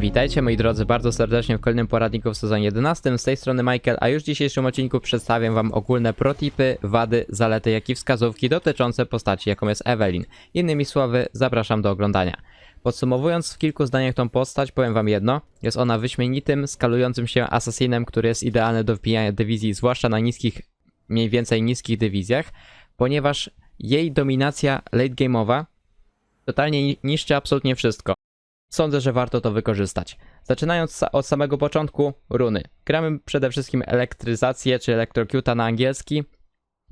Witajcie moi drodzy bardzo serdecznie w kolejnym poradniku w sezonie 11. Z tej strony Michael, a już w dzisiejszym odcinku przedstawiam wam ogólne protipy, wady, zalety, jak i wskazówki dotyczące postaci, jaką jest Evelyn. Innymi słowy, zapraszam do oglądania. Podsumowując w kilku zdaniach tą postać, powiem wam jedno. Jest ona wyśmienitym, skalującym się asasinem, który jest idealny do wbijania dywizji, zwłaszcza na niskich, mniej więcej niskich dywizjach, ponieważ jej dominacja late game'owa totalnie ni- niszczy absolutnie wszystko. Sądzę, że warto to wykorzystać. Zaczynając od samego początku, runy. Gramy przede wszystkim elektryzację czy elektrocuta na angielski,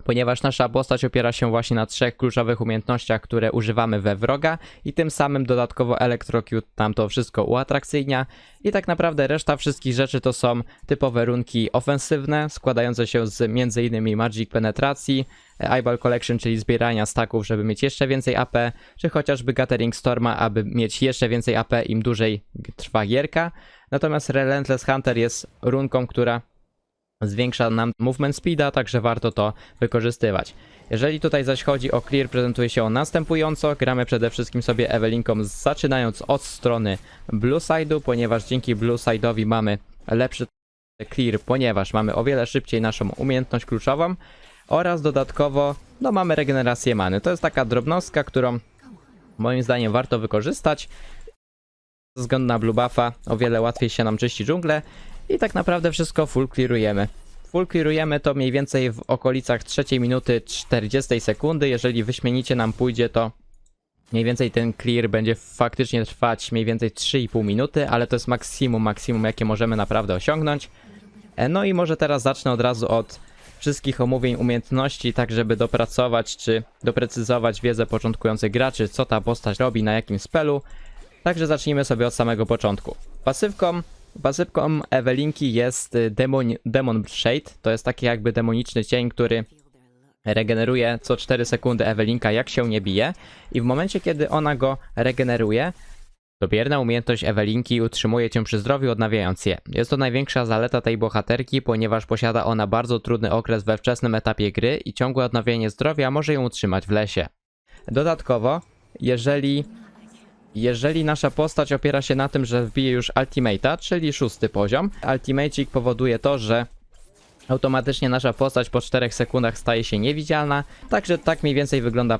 ponieważ nasza postać opiera się właśnie na trzech kluczowych umiejętnościach, które używamy we wroga i tym samym dodatkowo elektrocute nam to wszystko uatrakcyjnia i tak naprawdę reszta wszystkich rzeczy to są typowe runki ofensywne, składające się z m.in. Magic Penetracji, Eyeball Collection, czyli zbierania staków, żeby mieć jeszcze więcej AP, czy chociażby Gathering Storma, aby mieć jeszcze więcej AP im dłużej trwa gierka. Natomiast Relentless Hunter jest runką, która zwiększa nam movement speeda, także warto to wykorzystywać. Jeżeli tutaj zaś chodzi o clear, prezentuje się on następująco. Gramy przede wszystkim sobie Ewelinką zaczynając od strony blue side'u, ponieważ dzięki blue side'owi mamy lepszy clear, ponieważ mamy o wiele szybciej naszą umiejętność kluczową oraz dodatkowo no mamy regenerację many. To jest taka drobnostka, którą moim zdaniem warto wykorzystać. Ze względu na blue buffa o wiele łatwiej się nam czyści dżunglę i tak naprawdę wszystko full clearujemy. Full clearujemy to mniej więcej w okolicach 3 minuty 40 sekundy. Jeżeli wyśmienicie nam pójdzie, to mniej więcej ten clear będzie faktycznie trwać mniej więcej 3,5 minuty, ale to jest maksimum, maksimum jakie możemy naprawdę osiągnąć. E, No i może teraz zacznę od razu od wszystkich omówień umiejętności, tak żeby dopracować czy doprecyzować wiedzę początkujących graczy, co ta postać robi, na jakim spelu. Także zacznijmy sobie od samego początku. Pasywką, pasywką Ewelinki jest y, Demon, Demon Shade. To jest taki jakby demoniczny cień, który regeneruje co 4 sekundy Ewelinka, jak się nie bije. I w momencie, kiedy ona go regeneruje, Dobierna umiejętność Ewelinki utrzymuje cię przy zdrowiu, odnawiając je. Jest to największa zaleta tej bohaterki, ponieważ posiada ona bardzo trudny okres we wczesnym etapie gry i ciągłe odnawianie zdrowia może ją utrzymać w lesie. Dodatkowo, jeżeli jeżeli nasza postać opiera się na tym, że wbije już Ultimate'a, czyli szósty poziom, Ultimate'ik powoduje to, że automatycznie nasza postać po 4 sekundach staje się niewidzialna, także tak mniej więcej wygląda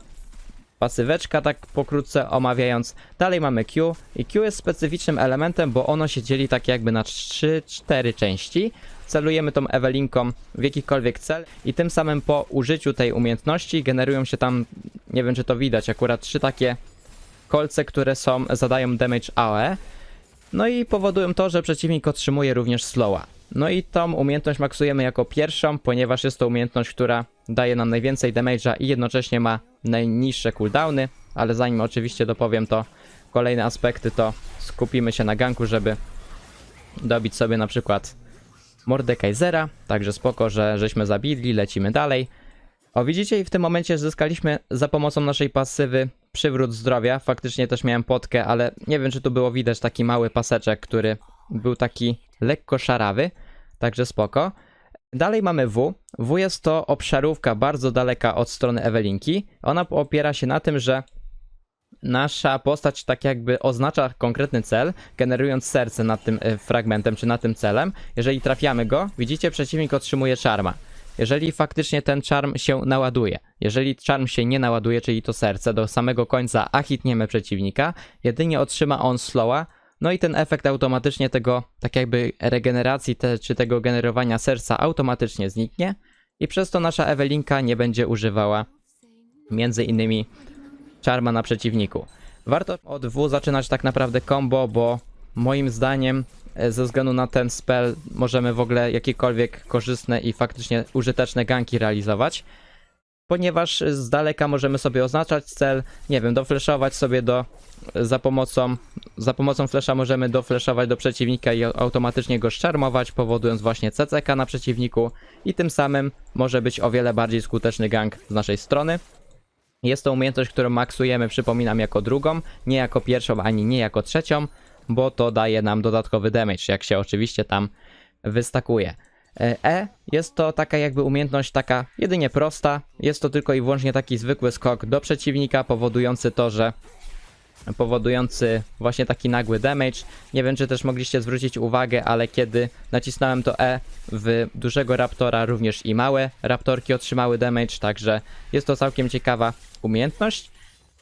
pasyweczka, tak pokrótce omawiając. Dalej mamy Q i Q jest specyficznym elementem, bo ono się dzieli tak jakby na 3-4 części. Celujemy tą Ewelinką w jakikolwiek cel i tym samym po użyciu tej umiejętności generują się tam, nie wiem czy to widać, akurat trzy takie kolce, które są, zadają damage AOE. No i powodują to, że przeciwnik otrzymuje również slowa. No i tą umiejętność maksujemy jako pierwszą, ponieważ jest to umiejętność, która daje nam najwięcej damage'a i jednocześnie ma najniższe cooldowny, ale zanim oczywiście dopowiem to kolejne aspekty, to skupimy się na ganku, żeby dobić sobie na przykład Mordekaisera, także spoko, że żeśmy zabili, lecimy dalej. O widzicie i w tym momencie zyskaliśmy za pomocą naszej pasywy przywrót zdrowia. Faktycznie też miałem potkę, ale nie wiem czy tu było widać taki mały paseczek, który był taki lekko szarawy, także spoko. Dalej mamy W. W jest to obszarówka bardzo daleka od strony Ewelinki. Ona opiera się na tym, że nasza postać tak jakby oznacza konkretny cel, generując serce nad tym e, fragmentem czy nad tym celem. Jeżeli trafiamy go, widzicie, przeciwnik otrzymuje czarma. Jeżeli faktycznie ten czarm się naładuje, jeżeli czarm się nie naładuje, czyli to serce, do samego końca, a hitniemy przeciwnika, jedynie otrzyma on slowa, no i ten efekt automatycznie tego, tak jakby regeneracji te, czy tego generowania serca automatycznie zniknie i przez to nasza Ewelinka nie będzie używała między innymi czarma na przeciwniku. Warto od W zaczynać tak naprawdę combo, bo moim zdaniem e, ze względu na ten spell możemy w ogóle jakiekolwiek korzystne i faktycznie użyteczne ganki realizować. Ponieważ z daleka możemy sobie oznaczać cel, nie wiem, dofleszować sobie do za pomocą za pomocą flesza możemy dofleszować do przeciwnika i automatycznie go szczarmować, powodując właśnie CCK na przeciwniku i tym samym może być o wiele bardziej skuteczny gang z naszej strony. Jest to umiejętność, którą maksujemy, przypominam, jako drugą, nie jako pierwszą, ani nie jako trzecią, bo to daje nam dodatkowy damage, jak się oczywiście tam wystakuje. E jest to taka jakby umiejętność taka jedynie prosta, jest to tylko i wyłącznie taki zwykły skok do przeciwnika, powodujący to, że powodujący właśnie taki nagły damage. Nie wiem, czy też mogliście zwrócić uwagę, ale kiedy nacisnąłem to E w dużego raptora, również i małe raptorki otrzymały damage, także jest to całkiem ciekawa umiejętność.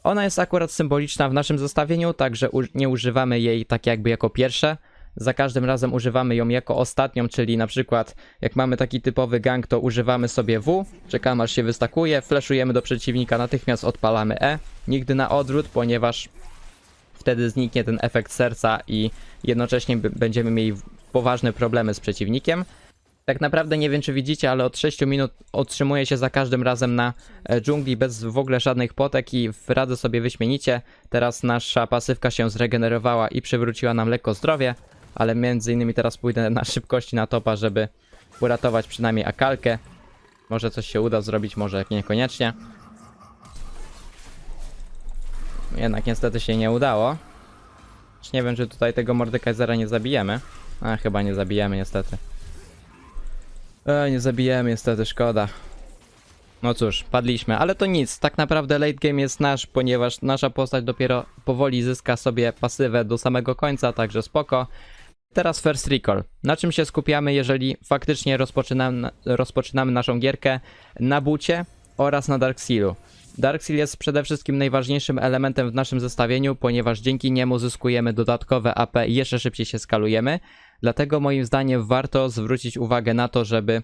Ona jest akurat symboliczna w naszym zestawieniu, także nie używamy jej tak jakby jako pierwsze. Za każdym razem używamy ją jako ostatnią, czyli na przykład jak mamy taki typowy gang, to używamy sobie W, czekamy aż się wystakuje, flashujemy do przeciwnika, natychmiast odpalamy E. Nigdy na odwrót, ponieważ wtedy zniknie ten efekt serca i jednocześnie będziemy mieli poważne problemy z przeciwnikiem. Tak naprawdę nie wiem, czy widzicie, ale od 6 minut otrzymuje się za każdym razem na e, dżungli bez w ogóle żadnych potek i radzę sobie wyśmienicie. Teraz nasza pasywka się zregenerowała i przywróciła nam lekko zdrowie, ale między innymi teraz pójdę na szybkości na topa, żeby uratować przynajmniej akalkę. Może coś się uda zrobić, może niekoniecznie. Jednak niestety się nie udało. Już nie wiem, czy tutaj tego Mordekaisera nie zabijemy. A, chyba nie zabijemy niestety. E, nie zabijemy niestety, szkoda. No cóż, padliśmy, ale to nic. Tak naprawdę late game jest nasz, ponieważ nasza postać dopiero powoli zyska sobie pasywę do samego końca, także spoko. Teraz first recall. Na czym się skupiamy, jeżeli faktycznie rozpoczynamy, rozpoczynamy naszą gierkę na bucie oraz na Dark Sealu. Dark Seal jest przede wszystkim najważniejszym elementem w naszym zestawieniu, ponieważ dzięki niemu zyskujemy dodatkowe AP i jeszcze szybciej się skalujemy. Dlatego moim zdaniem warto zwrócić uwagę na to, żeby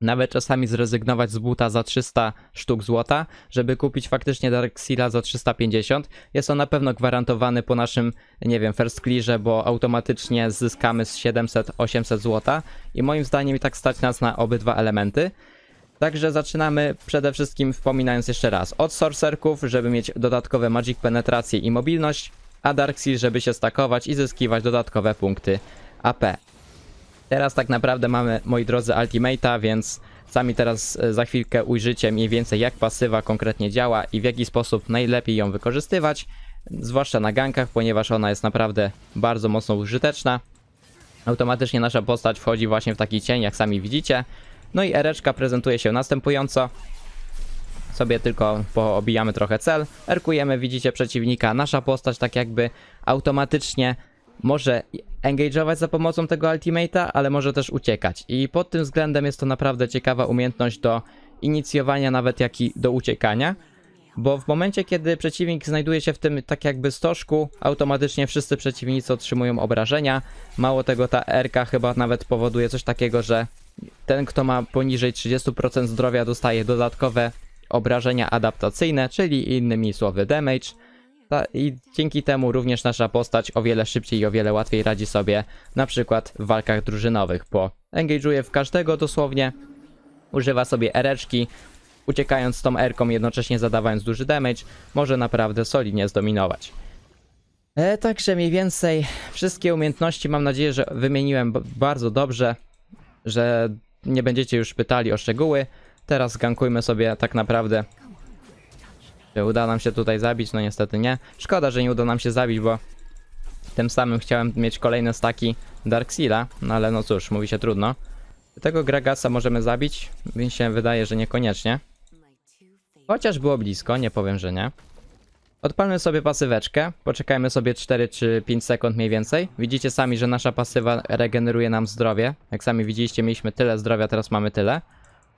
nawet czasami zrezygnować z buta za 300 sztuk złota, żeby kupić faktycznie Dark Seala za 350. Jest on na pewno gwarantowany po naszym, nie wiem, first clearze, bo automatycznie zyskamy z 700-800 złota i moim zdaniem i tak stać nas na obydwa elementy. Także zaczynamy przede wszystkim wspominając jeszcze raz od sorcerków, żeby mieć dodatkowe magic penetrację i mobilność, a Dark Seal, żeby się stakować i zyskiwać dodatkowe punkty AP. Teraz tak naprawdę mamy, moi drodzy, Ultimate'a, więc sami teraz e, za chwilkę ujrzycie mniej więcej jak pasywa konkretnie działa i w jaki sposób najlepiej ją wykorzystywać, zwłaszcza na gankach, ponieważ ona jest naprawdę bardzo mocno użyteczna. Automatycznie nasza postać wchodzi właśnie w taki cień, jak sami widzicie. No i ereczka prezentuje się następująco. Sobie tylko poobijamy trochę cel, erkujemy, widzicie przeciwnika. Nasza postać tak jakby automatycznie może engage'ować za pomocą tego ultimate'a, ale może też uciekać. I pod tym względem jest to naprawdę ciekawa umiejętność do inicjowania, nawet jak i do uciekania. Bo w momencie, kiedy przeciwnik znajduje się w tym tak jakby stożku, automatycznie wszyscy przeciwnicy otrzymują obrażenia. Mało tego, ta RK chyba nawet powoduje coś takiego, że ten, kto ma poniżej 30% zdrowia, dostaje dodatkowe obrażenia adaptacyjne, czyli innymi słowy damage. Ta, I dzięki temu również nasza postać o wiele szybciej i o wiele łatwiej radzi sobie na przykład w walkach drużynowych, bo engage'uje w każdego dosłownie, używa sobie ereczki, uciekając tą erką, jednocześnie zadawając duży damage, może naprawdę solidnie zdominować. E, także mniej więcej wszystkie umiejętności mam nadzieję, że wymieniłem bardzo dobrze, że nie będziecie już pytali o szczegóły. Teraz gankujmy sobie tak naprawdę czy uda nam się tutaj zabić? No niestety nie. Szkoda, że nie uda nam się zabić, bo tym samym chciałem mieć kolejne staki Dark Seala, no ale no cóż, mówi się trudno. Tego Gragasa możemy zabić? Mi się wydaje, że niekoniecznie. Chociaż było blisko, nie powiem, że nie. Odpalmy sobie pasyweczkę, poczekajmy sobie 4 czy 5 sekund mniej więcej. Widzicie sami, że nasza pasywa regeneruje nam zdrowie. Jak sami widzieliście, mieliśmy tyle zdrowia, teraz mamy tyle.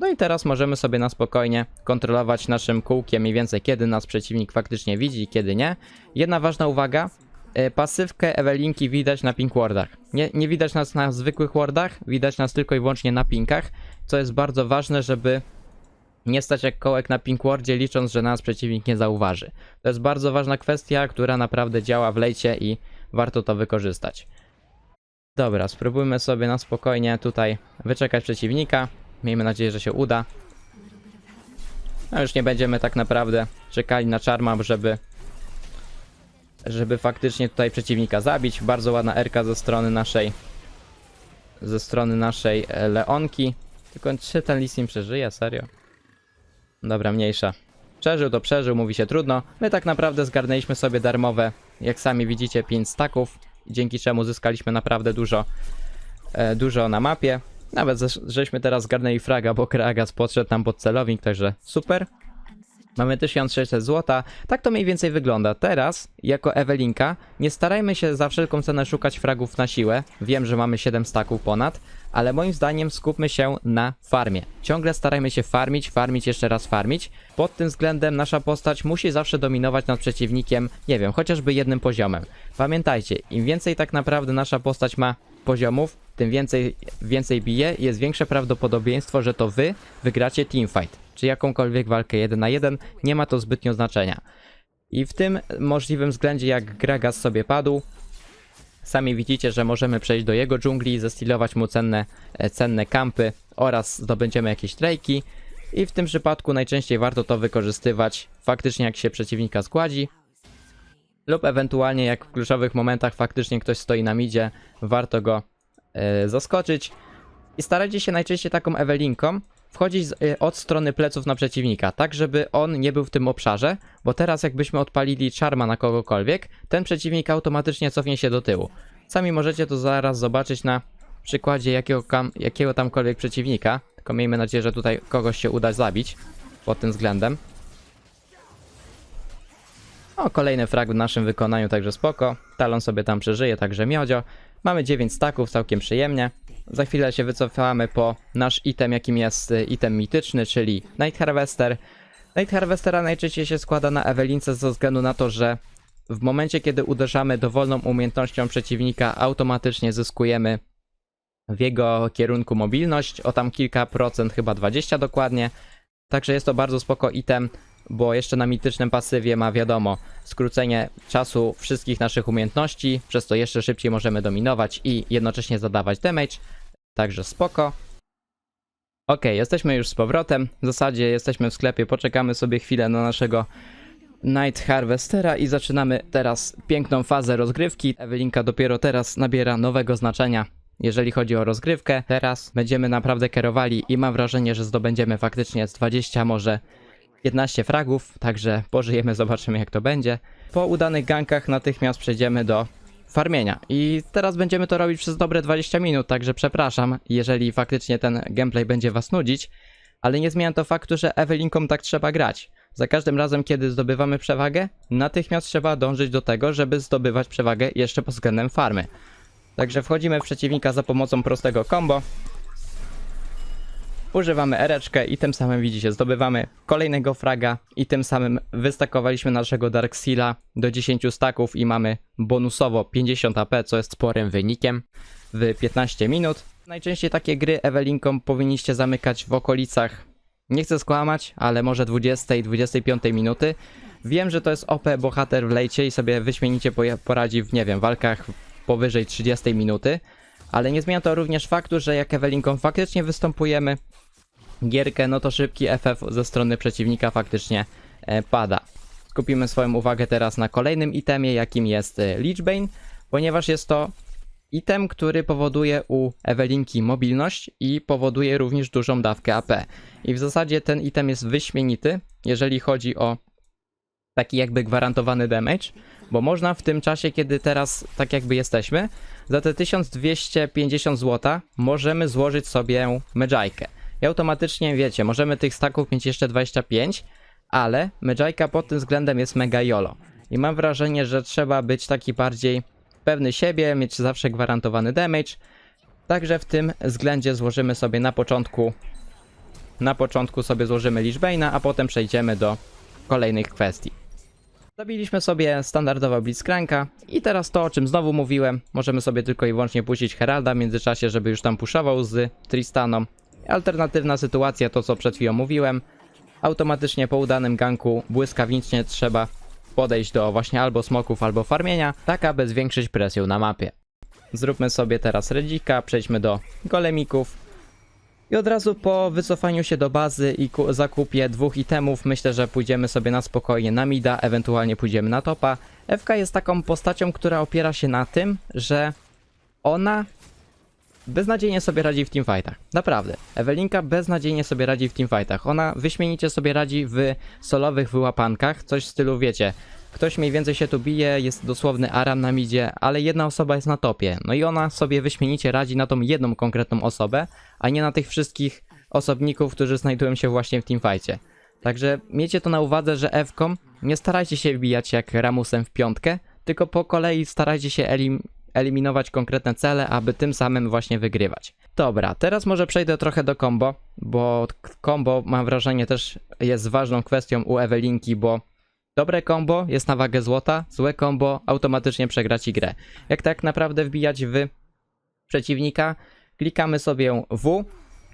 No i teraz możemy sobie na spokojnie kontrolować naszym kółkiem mniej więcej kiedy nas przeciwnik faktycznie widzi i kiedy nie. Jedna ważna uwaga, e, pasywkę Ewelinki widać na pink wardach. Nie, nie widać nas na zwykłych wardach, widać nas tylko i wyłącznie na pinkach, co jest bardzo ważne, żeby nie stać jak kołek na pink wardzie, licząc, że nas przeciwnik nie zauważy. To jest bardzo ważna kwestia, która naprawdę działa w lejcie i warto to wykorzystać. Dobra, spróbujmy sobie na spokojnie tutaj wyczekać przeciwnika. Miejmy nadzieję, że się uda. No już nie będziemy tak naprawdę czekali na czarma, żeby żeby faktycznie tutaj przeciwnika zabić. Bardzo ładna erka ze strony naszej ze strony naszej e, Leonki. Tylko czy ten Lisim przeżyje? Serio? Dobra, mniejsza. Przeżył to przeżył, mówi się trudno. My tak naprawdę zgarnęliśmy sobie darmowe, jak sami widzicie, 5 staków, dzięki czemu zyskaliśmy naprawdę dużo, e, dużo na mapie. Nawet żeśmy teraz zgarnęli fraga, bo Kragas podszedł tam pod celownik, także super. Mamy 1600 zł. Tak to mniej więcej wygląda. Teraz, jako Ewelinka, nie starajmy się za wszelką cenę szukać fragów na siłę. Wiem, że mamy 7 staków ponad, ale moim zdaniem skupmy się na farmie. Ciągle starajmy się farmić, farmić, jeszcze raz farmić. Pod tym względem nasza postać musi zawsze dominować nad przeciwnikiem, nie wiem, chociażby jednym poziomem. Pamiętajcie, im więcej tak naprawdę nasza postać ma poziomów, tym więcej, więcej bije i jest większe prawdopodobieństwo, że to wy wygracie teamfight, czy jakąkolwiek walkę 1 na 1, nie ma to zbytnio znaczenia. I w tym możliwym względzie, jak Gragas sobie padł, sami widzicie, że możemy przejść do jego dżungli, zestilować mu cenne, e, cenne kampy oraz zdobędziemy jakieś trejki. I w tym przypadku najczęściej warto to wykorzystywać faktycznie jak się przeciwnika składzi, lub ewentualnie jak w kluczowych momentach faktycznie ktoś stoi na midzie, warto go e, zaskoczyć. I starajcie się najczęściej taką Ewelinką wchodzić e, od strony pleców na przeciwnika, tak żeby on nie był w tym obszarze, bo teraz jakbyśmy odpalili czarma na kogokolwiek, ten przeciwnik automatycznie cofnie się do tyłu. Sami możecie to zaraz zobaczyć na przykładzie jakiego, kam, jakiego tamkolwiek przeciwnika, tylko miejmy nadzieję, że tutaj kogoś się uda zabić pod tym względem. O, kolejny frag w naszym wykonaniu, także spoko. Talon sobie tam przeżyje, także miodzio. Mamy 9 staków, całkiem przyjemnie. Za chwilę się wycofamy po nasz item, jakim jest y, item mityczny, czyli Night Harvester. Night Harvestera najczęściej się składa na Ewelince ze względu na to, że w momencie, kiedy uderzamy dowolną umiejętnością przeciwnika, automatycznie zyskujemy w jego kierunku mobilność, o tam kilka procent, chyba 20 dokładnie. Także jest to bardzo spoko item, bo jeszcze na mitycznym pasywie ma wiadomo skrócenie czasu wszystkich naszych umiejętności, przez to jeszcze szybciej możemy dominować i jednocześnie zadawać damage. Także spoko. Ok, jesteśmy już z powrotem. W zasadzie jesteśmy w sklepie, poczekamy sobie chwilę na naszego Night Harvestera i zaczynamy teraz piękną fazę rozgrywki. Ewelinka dopiero teraz nabiera nowego znaczenia, jeżeli chodzi o rozgrywkę. Teraz będziemy naprawdę kierowali i mam wrażenie, że zdobędziemy faktycznie z 20, może 15 fragów, także pożyjemy, zobaczymy jak to będzie. Po udanych gankach natychmiast przejdziemy do farmienia. I teraz będziemy to robić przez dobre 20 minut, także przepraszam, jeżeli faktycznie ten gameplay będzie was nudzić, ale nie zmienia to faktu, że Ewelinką tak trzeba grać. Za każdym razem, kiedy zdobywamy przewagę, natychmiast trzeba dążyć do tego, żeby zdobywać przewagę jeszcze pod względem farmy. Także wchodzimy w przeciwnika za pomocą prostego combo. Używamy ereczkę i tym samym widzicie, zdobywamy kolejnego fraga i tym samym wystakowaliśmy naszego Dark Seala do 10 staków i mamy bonusowo 50 AP, co jest sporym wynikiem w 15 minut. Najczęściej takie gry Ewelinką powinniście zamykać w okolicach, nie chcę skłamać, ale może 20-25 minuty. Wiem, że to jest OP bohater w lejcie i sobie wyśmienicie poradzi w, nie wiem, walkach powyżej 30 minuty, ale nie zmienia to również faktu, że jak Ewelinką faktycznie występujemy, gierkę, no to szybki FF ze strony przeciwnika faktycznie e, pada. Skupimy swoją uwagę teraz na kolejnym itemie, jakim jest e, Lichbane, ponieważ jest to item, który powoduje u Ewelinki mobilność i powoduje również dużą dawkę AP. I w zasadzie ten item jest wyśmienity, jeżeli chodzi o taki jakby gwarantowany damage, bo można w tym czasie, kiedy teraz tak jakby jesteśmy, za te 1250 zł możemy złożyć sobie Medjajkę. I automatycznie, wiecie, możemy tych staków mieć jeszcze 25, ale Medjajka pod tym względem jest mega jolo. I mam wrażenie, że trzeba być taki bardziej pewny siebie, mieć zawsze gwarantowany damage. Także w tym względzie złożymy sobie na początku na początku sobie złożymy Lichbane'a, a potem przejdziemy do kolejnych kwestii. Zabiliśmy sobie standardowo Blitzcranka i teraz to, o czym znowu mówiłem, możemy sobie tylko i wyłącznie puścić Heralda w międzyczasie, żeby już tam puszował z Tristaną. Alternatywna sytuacja, to co przed chwilą mówiłem, automatycznie po udanym ganku błyskawicznie trzeba podejść do właśnie albo smoków, albo farmienia, tak aby zwiększyć presję na mapie. Zróbmy sobie teraz redzika, przejdźmy do golemików. I od razu po wycofaniu się do bazy i ku- zakupie dwóch itemów, myślę, że pójdziemy sobie na spokojnie na mida, ewentualnie pójdziemy na topa. FK jest taką postacią, która opiera się na tym, że ona beznadziejnie sobie radzi w teamfightach. Naprawdę. Ewelinka beznadziejnie sobie radzi w teamfightach. Ona wyśmienicie sobie radzi w solowych wyłapankach, coś w stylu, wiecie, ktoś mniej więcej się tu bije, jest dosłowny aram na midzie, ale jedna osoba jest na topie. No i ona sobie wyśmienicie radzi na tą jedną konkretną osobę, a nie na tych wszystkich osobników, którzy znajdują się właśnie w teamfightie. Także miejcie to na uwadze, że F-kom nie starajcie się wbijać jak Ramusem w piątkę, tylko po kolei starajcie się elim eliminować konkretne cele, aby tym samym właśnie wygrywać. Dobra, teraz może przejdę trochę do combo, bo combo mam wrażenie też jest ważną kwestią u Ewelinki, bo dobre combo jest na wagę złota, złe combo automatycznie przegra ci grę. Jak tak naprawdę wbijać w przeciwnika, klikamy sobie W,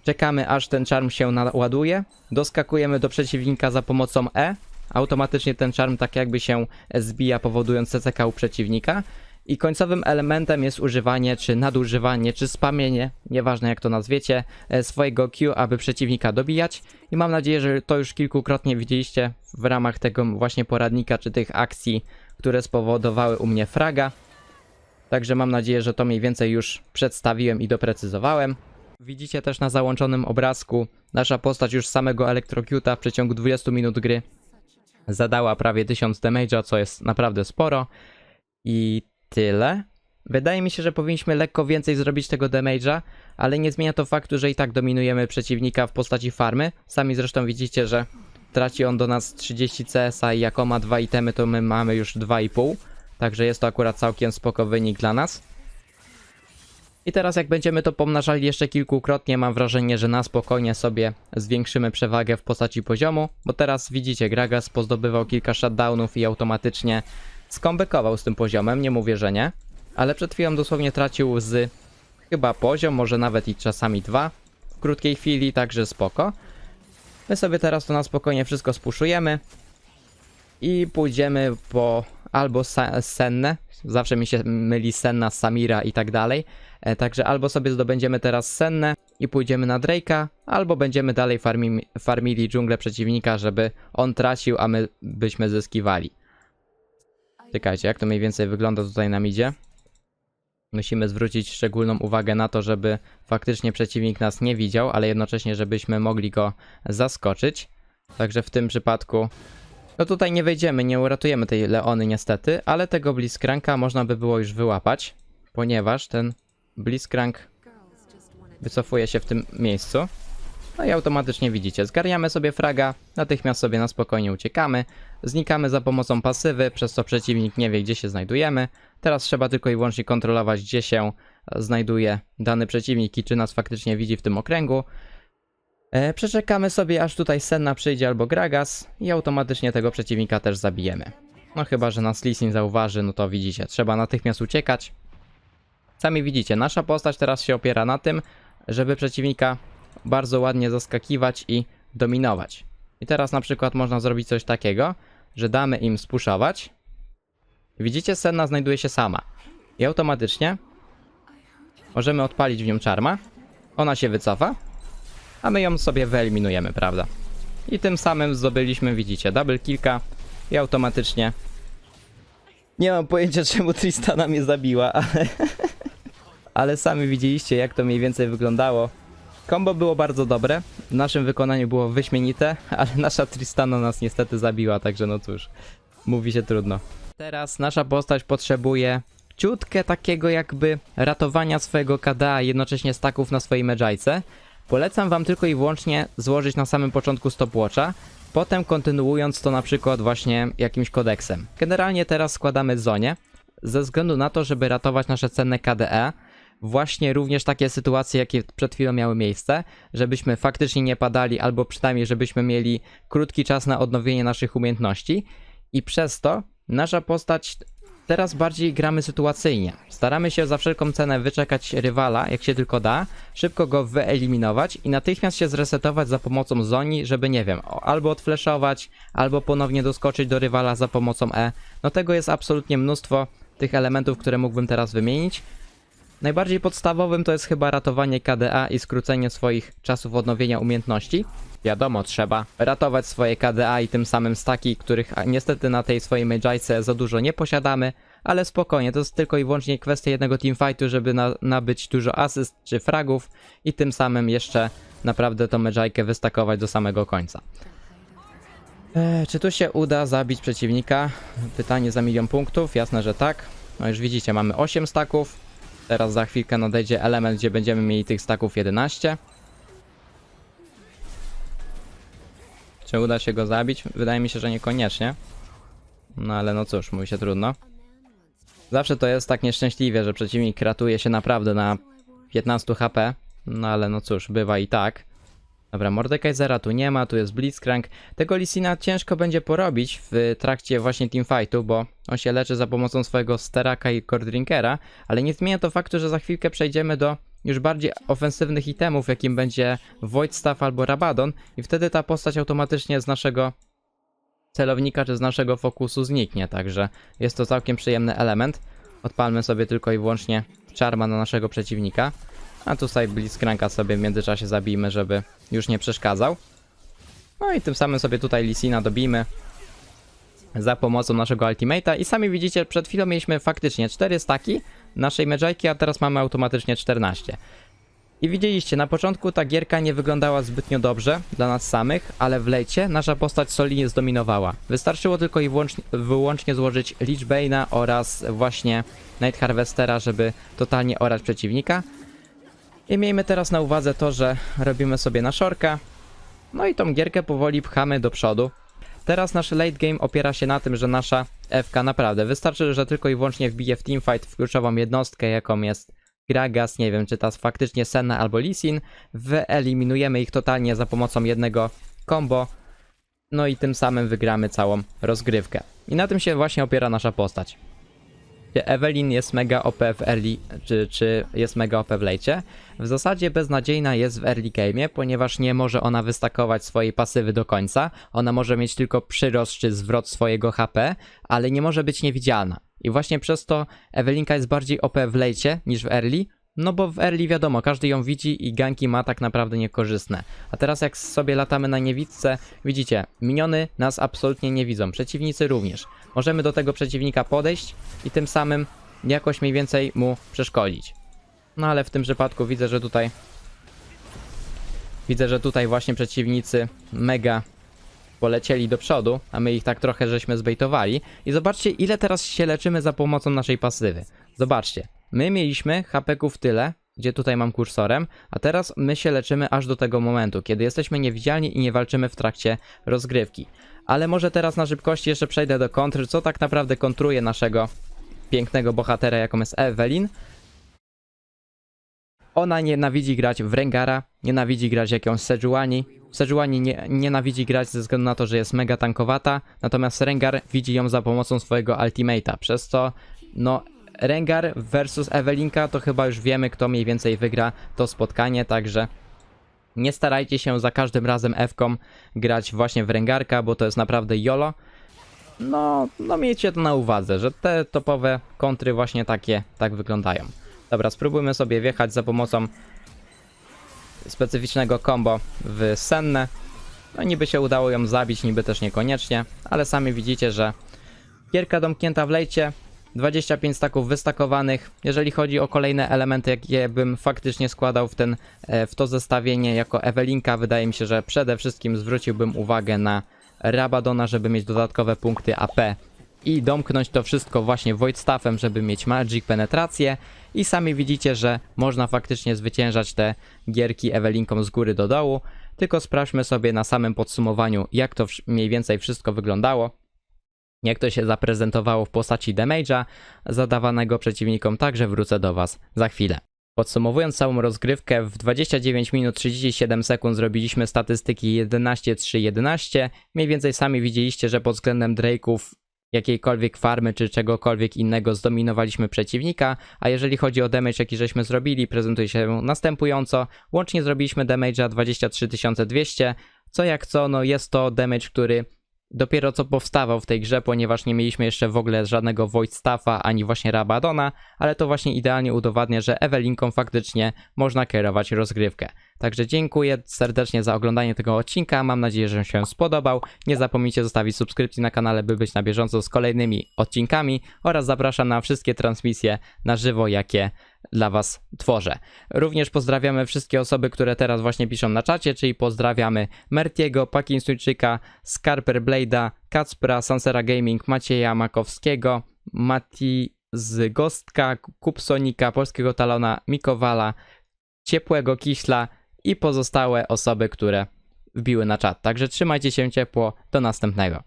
czekamy aż ten charm się naładuje, doskakujemy do przeciwnika za pomocą E, automatycznie ten charm tak jakby się zbija, powodując CCK u przeciwnika. I końcowym elementem jest używanie, czy nadużywanie, czy spamienie, nieważne jak to nazwiecie, e, swojego Q, aby przeciwnika dobijać. I mam nadzieję, że to już kilkukrotnie widzieliście w ramach tego właśnie poradnika, czy tych akcji, które spowodowały u mnie fraga. Także mam nadzieję, że to mniej więcej już przedstawiłem i doprecyzowałem. Widzicie też na załączonym obrazku, nasza postać już samego Electrocuta w przeciągu 20 minut gry zadała prawie 1000 damage'a, co jest naprawdę sporo. I tyle. Wydaje mi się, że powinniśmy lekko więcej zrobić tego damage'a, ale nie zmienia to faktu, że i tak dominujemy przeciwnika w postaci farmy. Sami zresztą widzicie, że traci on do nas 30 CS-a i jako ma dwa itemy, to my mamy już 2,5. Także jest to akurat całkiem spoko wynik dla nas. I teraz jak będziemy to pomnażali jeszcze kilkukrotnie, mam wrażenie, że na spokojnie sobie zwiększymy przewagę w postaci poziomu, bo teraz widzicie, Gragas pozdobywał kilka shutdownów i automatycznie skombekował z tym poziomem, nie mówię, że nie, ale przed chwilą dosłownie tracił z chyba poziom, może nawet i czasami dwa w krótkiej chwili, także spoko. My sobie teraz to na spokojnie wszystko spuszujemy i pójdziemy po albo Sennę, zawsze mi się myli Senna, Samira i tak dalej, E, Także albo sobie zdobędziemy teraz Sennę i pójdziemy na Drake'a, albo będziemy dalej farmi farmili dżunglę przeciwnika, żeby on tracił, a my byśmy zyskiwali. Czekajcie, jak to mniej więcej wygląda tutaj na midzie. Musimy zwrócić szczególną uwagę na to, żeby faktycznie przeciwnik nas nie widział, ale jednocześnie, żebyśmy mogli go zaskoczyć. Także w tym przypadku no tutaj nie wejdziemy, nie uratujemy tej Leony niestety, ale tego Blitzcranka można by było już wyłapać, ponieważ ten Blitzcrank wycofuje się w tym miejscu. No i automatycznie widzicie, zgarniamy sobie fraga, natychmiast sobie na spokojnie uciekamy, znikamy za pomocą pasywy, przez co przeciwnik nie wie gdzie się znajdujemy. Teraz trzeba tylko i wyłącznie kontrolować gdzie się znajduje dany przeciwnik i czy nas faktycznie widzi w tym okręgu. E, przeczekamy sobie aż tutaj Senna przyjdzie albo Gragas i automatycznie tego przeciwnika też zabijemy. No chyba, że nas Lee Sin zauważy, no to widzicie, trzeba natychmiast uciekać. Sami widzicie, nasza postać teraz się opiera na tym, żeby przeciwnika bardzo ładnie zaskakiwać i dominować. I teraz na przykład można zrobić coś takiego, że damy im spuszować. Widzicie, Senna znajduje się sama. I automatycznie możemy odpalić w nią czarma. Ona się wycofa, a my ją sobie wyeliminujemy, prawda? I tym samym zdobyliśmy, widzicie, double kilka i automatycznie... Nie mam pojęcia, czemu Tristana mnie zabiła, ale... ale sami widzieliście, jak to mniej więcej wyglądało. Kombo było bardzo dobre, w naszym wykonaniu było wyśmienite, ale nasza Tristana nas niestety zabiła, także no cóż, mówi się trudno. Teraz nasza postać potrzebuje ciutkę takiego jakby ratowania swojego KDA jednocześnie staków na swojej medżajce. Polecam wam tylko i wyłącznie złożyć na samym początku stopwatcha, potem kontynuując to na przykład właśnie jakimś kodeksem. Generalnie teraz składamy zonie, ze względu na to, żeby ratować nasze cenne KDE, właśnie również takie sytuacje, jakie przed chwilą miały miejsce, żebyśmy faktycznie nie padali, albo przynajmniej żebyśmy mieli krótki czas na odnowienie naszych umiejętności i przez to nasza postać teraz bardziej gramy sytuacyjnie. Staramy się za wszelką cenę wyczekać rywala, jak się tylko da, szybko go wyeliminować i natychmiast się zresetować za pomocą zoni, żeby nie wiem, albo odfleszować, albo ponownie doskoczyć do rywala za pomocą E. No tego jest absolutnie mnóstwo tych elementów, które mógłbym teraz wymienić. Najbardziej podstawowym to jest chyba ratowanie KDA i skrócenie swoich czasów odnowienia umiejętności. Wiadomo, trzeba ratować swoje KDA i tym samym staki, których niestety na tej swojej Magice za dużo nie posiadamy, ale spokojnie, to jest tylko i wyłącznie kwestia jednego teamfightu, żeby na, nabyć dużo asyst czy fragów i tym samym jeszcze naprawdę tą Magikę wystakować do samego końca. Eee, czy tu się uda zabić przeciwnika? Pytanie za milion punktów, jasne, że tak. No już widzicie, mamy 8 staków. Teraz za chwilkę nadejdzie element, gdzie będziemy mieli tych staków 11. Czy uda się go zabić? Wydaje mi się, że niekoniecznie. No ale no cóż, mówi się trudno. Zawsze to jest tak nieszczęśliwie, że przeciwnik ratuje się naprawdę na 15 HP. No ale no cóż, bywa i tak. Dobra, Mordekaisera tu nie ma, tu jest Blitzcrank. Tego Lisina ciężko będzie porobić w trakcie właśnie teamfightu, bo on się leczy za pomocą swojego Steraka i Cordrinkera, ale nie zmienia to faktu, że za chwilkę przejdziemy do już bardziej ofensywnych itemów, jakim będzie Void Staff albo Rabadon i wtedy ta postać automatycznie z naszego celownika czy z naszego fokusu zniknie, także jest to całkiem przyjemny element. Odpalmy sobie tylko i wyłącznie Charma na naszego przeciwnika. A tutaj Blitzcranka sobie w międzyczasie zabijmy, żeby już nie przeszkadzał. No i tym samym sobie tutaj Lisina dobijmy za pomocą naszego ultimate'a i sami widzicie, przed chwilą mieliśmy faktycznie 4 staki naszej Medjayki, a teraz mamy automatycznie 14. I widzieliście, na początku ta gierka nie wyglądała zbytnio dobrze dla nas samych, ale w lejcie nasza postać solidnie zdominowała. Wystarczyło tylko i wyłącznie, wyłącznie złożyć Lich Bane'a oraz właśnie Night Harvestera, żeby totalnie orać przeciwnika. I miejmy teraz na uwadze to, że robimy sobie na shorka, no i tą gierkę powoli pchamy do przodu. Teraz nasz late game opiera się na tym, że nasza FK naprawdę wystarczy, że tylko i wyłącznie wbije w teamfight w kluczową jednostkę, jaką jest Gragas, nie wiem czy ta faktycznie Senna albo Lisin, wyeliminujemy ich totalnie za pomocą jednego combo, no i tym samym wygramy całą rozgrywkę. I na tym się właśnie opiera nasza postać. Evelyn jest mega OP w early, czy, czy jest mega OP w late? W zasadzie beznadziejna jest w early game, ponieważ nie może ona wystakować swojej pasywy do końca. Ona może mieć tylko przyrost czy zwrot swojego HP, ale nie może być niewidzialna. I właśnie przez to Ewelinka jest bardziej OP w late niż w early, no bo w early wiadomo, każdy ją widzi i ganki ma tak naprawdę niekorzystne. A teraz jak sobie latamy na niewidce, widzicie, miniony nas absolutnie nie widzą, przeciwnicy również. Możemy do tego przeciwnika podejść i tym samym jakoś mniej więcej mu przeszkodzić. No ale w tym przypadku widzę, że tutaj widzę, że tutaj właśnie przeciwnicy mega polecieli do przodu, a my ich tak trochę żeśmy zbejtowali. I zobaczcie, ile teraz się leczymy za pomocą naszej pasywy. Zobaczcie, my mieliśmy HP-ków tyle, gdzie tutaj mam kursorem, a teraz my się leczymy aż do tego momentu, kiedy jesteśmy niewidzialni i nie walczymy w trakcie rozgrywki. Ale może teraz na szybkości jeszcze przejdę do kontry, co tak naprawdę kontruje naszego pięknego bohatera, jaką jest Evelyn. Ona nienawidzi grać w Rengara, nienawidzi grać jakąś Sejuani. Sejuani nie, nienawidzi grać ze względu na to, że jest mega tankowata, natomiast Rengar widzi ją za pomocą swojego ultimate'a, przez to no Rengar versus Evelinka to chyba już wiemy kto mniej więcej wygra to spotkanie, także nie starajcie się za każdym razem F-kom grać właśnie w Rengarka, bo to jest naprawdę YOLO. No, no miejcie to na uwadze, że te topowe kontry właśnie takie tak wyglądają. Dobra, spróbujmy sobie wjechać za pomocą specyficznego combo w Sennę. No niby się udało ją zabić, niby też niekoniecznie, ale sami widzicie, że gierka domknięta w lejcie, 25 staków wystakowanych. Jeżeli chodzi o kolejne elementy, jakie bym faktycznie składał w, ten, e, w to zestawienie jako Ewelinka, wydaje mi się, że przede wszystkim zwróciłbym uwagę na Rabadona, żeby mieć dodatkowe punkty AP i domknąć to wszystko właśnie Void Staffem, żeby mieć Magic penetrację i sami widzicie, że można faktycznie zwyciężać te gierki Ewelinką z góry do dołu, tylko sprawdźmy sobie na samym podsumowaniu, jak to mniej więcej wszystko wyglądało. Jak to się zaprezentowało w postaci damage'a zadawanego przeciwnikom, także wrócę do Was za chwilę. Podsumowując całą rozgrywkę, w 29 minut 37 sekund zrobiliśmy statystyki 11-3-11. Mniej więcej sami widzieliście, że pod względem Drake'ów jakiejkolwiek farmy czy czegokolwiek innego zdominowaliśmy przeciwnika, a jeżeli chodzi o damage jaki żeśmy zrobili, prezentuje się następująco. Łącznie zrobiliśmy damage'a 23 200, co jak co, no jest to damage, który dopiero co powstawał w tej grze, ponieważ nie mieliśmy jeszcze w ogóle żadnego Void Staffa ani właśnie Rabadona, ale to właśnie idealnie udowadnia, że Ewelinką faktycznie można kierować rozgrywkę. Także dziękuję serdecznie za oglądanie tego odcinka, mam nadzieję, że się spodobał. Nie zapomnijcie zostawić subskrypcji na kanale, by być na bieżąco z kolejnymi odcinkami oraz zapraszam na wszystkie transmisje na żywo, jakie dla Was tworzę. Również pozdrawiamy wszystkie osoby, które teraz właśnie piszą na czacie, czyli pozdrawiamy Mertiego, Pakinsuńczyka, Scarper Blade'a, Kacpra, Sansera Gaming, Macieja Makowskiego, Mati z Gostka, Kupsonika, Polskiego Talona, Mikowala, Ciepłego Kiśla i pozostałe osoby, które wbiły na czat. Także trzymajcie się ciepło, do następnego.